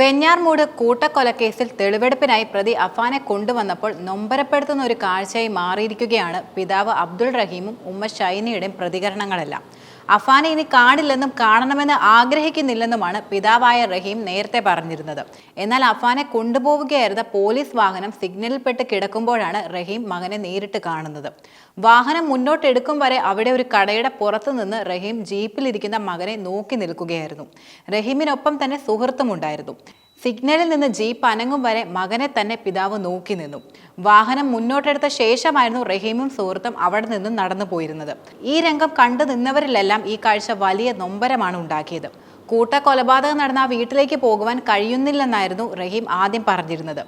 വെഞ്ഞാർമൂട് കൂട്ടക്കൊലക്കേസിൽ തെളിവെടുപ്പിനായി പ്രതി അഫാനെ കൊണ്ടുവന്നപ്പോൾ നൊമ്പരപ്പെടുത്തുന്ന ഒരു കാഴ്ചയായി മാറിയിരിക്കുകയാണ്. പിതാവ് അബ്ദുൾ റഹീമും ഉമ്മ ഷൈനയുടെയും പ്രതികരണങ്ങളെല്ലാം. അഫാനെ ഇനി കാണില്ലെന്നും കാണണമെന്ന് ആഗ്രഹിക്കുന്നില്ലെന്നുമാണ് പിതാവായ റഹീം നേരത്തെ പറഞ്ഞിരുന്നത്. എന്നാൽ അഫാനെ കൊണ്ടുപോവുകയായിരുന്ന പോലീസ് വാഹനം സിഗ്നലിൽപ്പെട്ട് കിടക്കുമ്പോഴാണ് റഹീം മകനെ നേരിട്ട് കാണുന്നത്. വാഹനം മുന്നോട്ടെടുക്കും വരെ അവിടെ ഒരു കടയുടെ പുറത്തു നിന്ന് റഹീം ജീപ്പിലിരിക്കുന്ന മകനെ നോക്കി നിൽക്കുകയായിരുന്നു. റഹീമിനൊപ്പം തന്നെ സുഹൃത്തുമുണ്ടായിരുന്നു. സിഗ്നലിൽ നിന്ന് ജീപ്പ് അനങ്ങും വരെ മകനെ തന്നെ പിതാവ് നോക്കി നിന്നു. വാഹനം മുന്നോട്ടെടുത്ത ശേഷമായിരുന്നു റഹീമും സുഹൃത്തും അവിടെ നിന്നും നടന്നു പോയിരുന്നത് ഈ രംഗം കണ്ടു നിന്നവരിലെല്ലാം ഈ കാഴ്ച വലിയ നൊമ്പരമാണ് ഉണ്ടാക്കിയത്. കൂട്ട കൊലപാതകം നടന്ന വീട്ടിലേക്ക് പോകുവാൻ കഴിയുന്നില്ലെന്നായിരുന്നു റഹീം ആദ്യം പറഞ്ഞിരുന്നത്.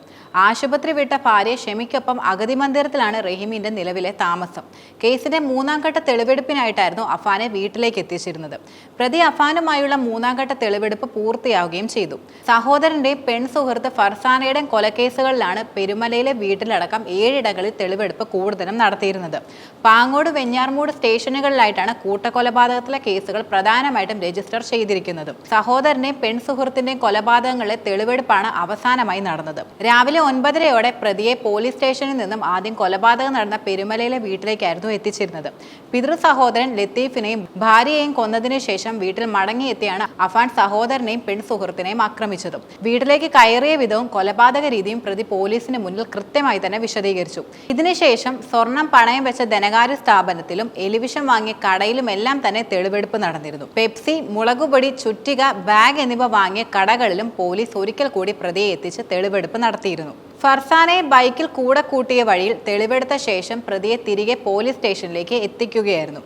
ആശുപത്രി വിട്ട ഭാര്യ ഷെമിക്കൊപ്പം അഗതി മന്ദിരത്തിലാണ് റഹീമിന്റെ നിലവിലെ താമസം. കേസിന്റെ മൂന്നാം ഘട്ട തെളിവെടുപ്പിനായിട്ടായിരുന്നു അഫാനെ വീട്ടിലേക്ക് എത്തിച്ചിരുന്നത്. പ്രതി അഫാനുമായുള്ള മൂന്നാം ഘട്ട തെളിവെടുപ്പ് പൂർത്തിയാവുകയും ചെയ്തു. സഹോദരന്റെ പെൺ സുഹൃത്ത് ഫർസാനയുടെയും കൊലക്കേസുകളിലാണ് പെരുമലയിലെ വീട്ടിലടക്കം ഏഴിടങ്ങളിൽ തെളിവെടുപ്പ് കൂടുതലും നടത്തിയിരുന്നത്. പാങ്ങോട് വെഞ്ഞാർമൂട് സ്റ്റേഷനുകളിലായിട്ടാണ് കൂട്ടക്കൊലപാതകത്തിലെ കേസുകൾ പ്രധാനമായിട്ടും രജിസ്റ്റർ ചെയ്തിരിക്കുന്നത്. സഹോദരന്റെയും പെൺ സുഹൃത്തിന്റെയും കൊലപാതകങ്ങളിലെ തെളിവെടുപ്പാണ് അവസാനമായി നടന്നത്. രാവിലെ ഒൻപതരയോടെ പ്രതിയെ പോലീസ് സ്റ്റേഷനിൽ നിന്നും ആദ്യം കൊലപാതകം നടന്ന പെരുമലയിലെ വീട്ടിലേക്കായിരുന്നു എത്തിച്ചിരുന്നത്. പിതൃ സഹോദരൻ ലത്തീഫിനെയും ഭാര്യയെയും കൊന്നതിനു ശേഷം വീട്ടിൽ മടങ്ങിയെത്തിയാണ് അഫാൻ സഹോദരനെയും പെൺ സുഹൃത്തിനെയും ആക്രമിച്ചതും. വീട്ടിലേക്ക് കയറിയ വിധവും കൊലപാതക രീതിയും പ്രതി പോലീസിന് മുന്നിൽ കൃത്യമായി തന്നെ വിശദീകരിച്ചു. ഇതിനുശേഷം സ്വർണം പണയം വെച്ച ധനകാര്യ സ്ഥാപനത്തിലും എലിവിഷം വാങ്ങിയ കടയിലും എല്ലാം തന്നെ തെളിവെടുപ്പ് നടന്നിരുന്നു. പെപ്സി മുളകുപൊടി ചുറ്റിക ബാഗ് എന്നിവ വാങ്ങിയ കടകളിലും പോലീസ് ഒരിക്കൽ കൂടി പ്രതിയെ എത്തിച്ച് തെളിവെടുപ്പ് നടത്തിയിരുന്നു. ഫർസാനെ ബൈക്കിൽ കൂടെ കൂട്ടിയ വഴിയിൽ തെളിവെടുത്ത ശേഷം പ്രതിയെ തിരികെ പോലീസ് സ്റ്റേഷനിലേക്ക് എത്തിക്കുകയായിരുന്നു.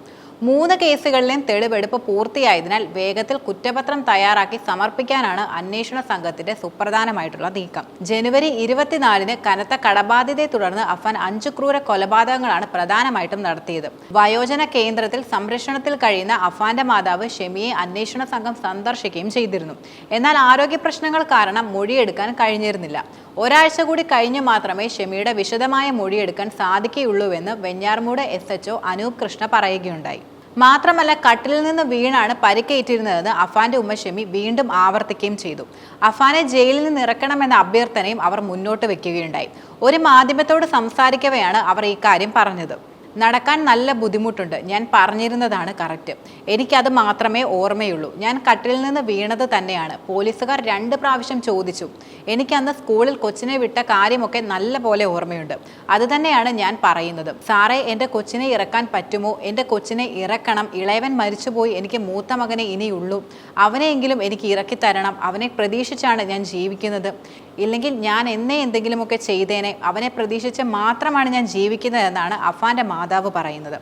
മൂന്ന് കേസുകളിലെയും തെളിവെടുപ്പ് പൂർത്തിയായതിനാൽ വേഗത്തിൽ കുറ്റപത്രം തയ്യാറാക്കി സമർപ്പിക്കാനാണ് അന്വേഷണ സംഘത്തിന്റെ സുപ്രധാനമായിട്ടുള്ള നീക്കം. ജനുവരി ഇരുപത്തിനാലിന് കനത്ത കടബാധ്യതയെ തുടർന്ന് അഫാൻ അഞ്ചു ക്രൂര കൊലപാതകങ്ങളാണ് പ്രധാനമായിട്ടും നടത്തിയത്. വയോജന കേന്ദ്രത്തിൽ സംരക്ഷണത്തിൽ കഴിയുന്ന അഫാന്റെ മാതാവ് ഷെമിയെ അന്വേഷണ സംഘം സന്ദർശിക്കുകയും ചെയ്തിരുന്നു. എന്നാൽ ആരോഗ്യ പ്രശ്നങ്ങൾ കാരണം മൊഴിയെടുക്കാൻ കഴിഞ്ഞിരുന്നില്ല. ഒരാഴ്ച കൂടി കഴിഞ്ഞു മാത്രമേ ഷെമിയുടെ വിശദമായ മൊഴിയെടുക്കാൻ സാധിക്കുകയുള്ളൂവെന്ന് വെഞ്ഞാർമൂട് എസ് എച്ച്ഒ അനൂപ് കൃഷ്ണ പറയുകയുണ്ടായി. മാത്രമല്ല കട്ടിലിൽ നിന്ന് വീണാണ് പരിക്കേറ്റിരുന്നതെന്ന് അഫാന്റെ ഉമ്മ ഷെമി വീണ്ടും ആവർത്തിക്കുകയും ചെയ്തു. അഫാനെ ജയിലിൽ നിന്ന് ഇറക്കണമെന്ന അഭ്യർത്ഥനയും അവർ മുന്നോട്ട് വെക്കുകയുണ്ടായി. ഒരു മാധ്യമത്തോട് സംസാരിക്കവെയാണ് അവർ ഇക്കാര്യം പറഞ്ഞത്. നടക്കാൻ നല്ല ബുദ്ധിമുട്ടുണ്ട്. ഞാൻ പറഞ്ഞിരുന്നതാണ് കറക്റ്റ്. എനിക്കത് മാത്രമേ ഓർമ്മയുള്ളൂ. ഞാൻ കട്ടിൽ നിന്ന് വീണത് തന്നെയാണ്. പോലീസുകാർ രണ്ട് പ്രാവശ്യം ചോദിച്ചു. എനിക്കന്ന് സ്കൂളിൽ കൊച്ചിനെ വിട്ട കാര്യമൊക്കെ നല്ല പോലെ ഓർമ്മയുണ്ട്. അതുതന്നെയാണ് ഞാൻ പറയുന്നത്. സാറേ എന്റെ കൊച്ചിനെ ഇറക്കാൻ പറ്റുമോ? എന്റെ കൊച്ചിനെ ഇറക്കണം. ഇളയവൻ മരിച്ചുപോയി. എനിക്ക് മൂത്ത മകനെ ഇനിയുള്ളൂ. അവനെയെങ്കിലും എനിക്ക് ഇറക്കി തരണം അവനെ പ്രതീക്ഷിച്ചാണ് ഞാൻ ജീവിക്കുന്നത്. ഇല്ലെങ്കിൽ ഞാൻ എന്നെ എന്തെങ്കിലുമൊക്കെ ചെയ്തേനെ അവനെ പ്രതീക്ഷിച്ച് മാത്രമാണ് ഞാൻ ജീവിക്കുന്നതെന്നാണ് അഫാന്റെ മാതാവ് പറയുന്നത്.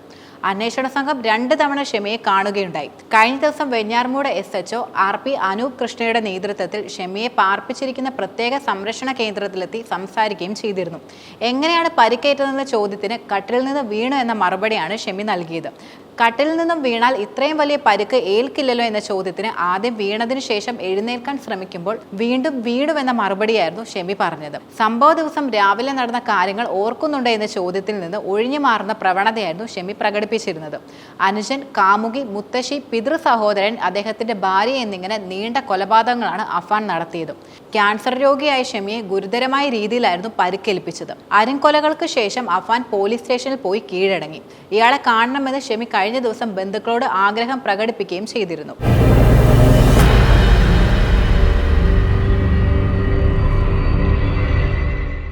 അന്വേഷണ സംഘം രണ്ട് തവണ ഷെമിയെ കാണുകയുണ്ടായി. കഴിഞ്ഞ ദിവസം Venjaramoodu S HO R P Anoop കൃഷ്ണയുടെ നേതൃത്വത്തിൽ ഷെമിയെ പാർപ്പിച്ചിരിക്കുന്ന പ്രത്യേക സംരക്ഷണ കേന്ദ്രത്തിലെത്തി സംസാരിക്കുകയും ചെയ്തിരുന്നു. എങ്ങനെയാണ് പരിക്കേറ്റതെന്ന ചോദ്യത്തിന് കട്ടിൽ നിന്ന് വീണു എന്ന മറുപടിയാണ് ഷെമി നൽകിയത്. കട്ടിലിൽ നിന്നും വീണാൽ ഇത്രയും വലിയ പരുക്ക് ഏൽക്കില്ലല്ലോ എന്ന ചോദ്യത്തിന് ആദ്യം വീണതിനു ശേഷം എഴുന്നേൽക്കാൻ ശ്രമിക്കുമ്പോൾ വീണ്ടും വീണുവെന്ന മറുപടിയായിരുന്നു ഷെമി പറഞ്ഞത്. സംഭവ ദിവസം രാവിലെ നടന്ന കാര്യങ്ങൾ ഓർക്കുന്നുണ്ടോ എന്ന ചോദ്യത്തിൽ നിന്ന് ഒഴിഞ്ഞു മാറുന്ന പ്രവണതയായിരുന്നു ഷെമി പ്രകടിപ്പിച്ചിരുന്നത്. അനുജൻ കാമുകി മുത്തശ്ശി പിതൃ സഹോദരൻ അദ്ദേഹത്തിന്റെ ഭാര്യ എന്നിങ്ങനെ നീണ്ട കൊലപാതകങ്ങളാണ് അഫാൻ നടത്തിയത്. ക്യാൻസർ രോഗിയായ ഷെമിയെ ഗുരുതരമായ രീതിയിലായിരുന്നു പരിക്കേൽപ്പിച്ചത്. അരിങ്കൊലകൾക്ക് ശേഷം അഫാൻ പോലീസ് സ്റ്റേഷനിൽ പോയി കീഴടങ്ങി. ഇയാളെ കാണണമെന്ന് ഷെമി കഴിഞ്ഞ ദിവസം ബന്ധുക്കളോട് ആഗ്രഹം പ്രകടിപ്പിക്കുകയും ചെയ്തിരുന്നു.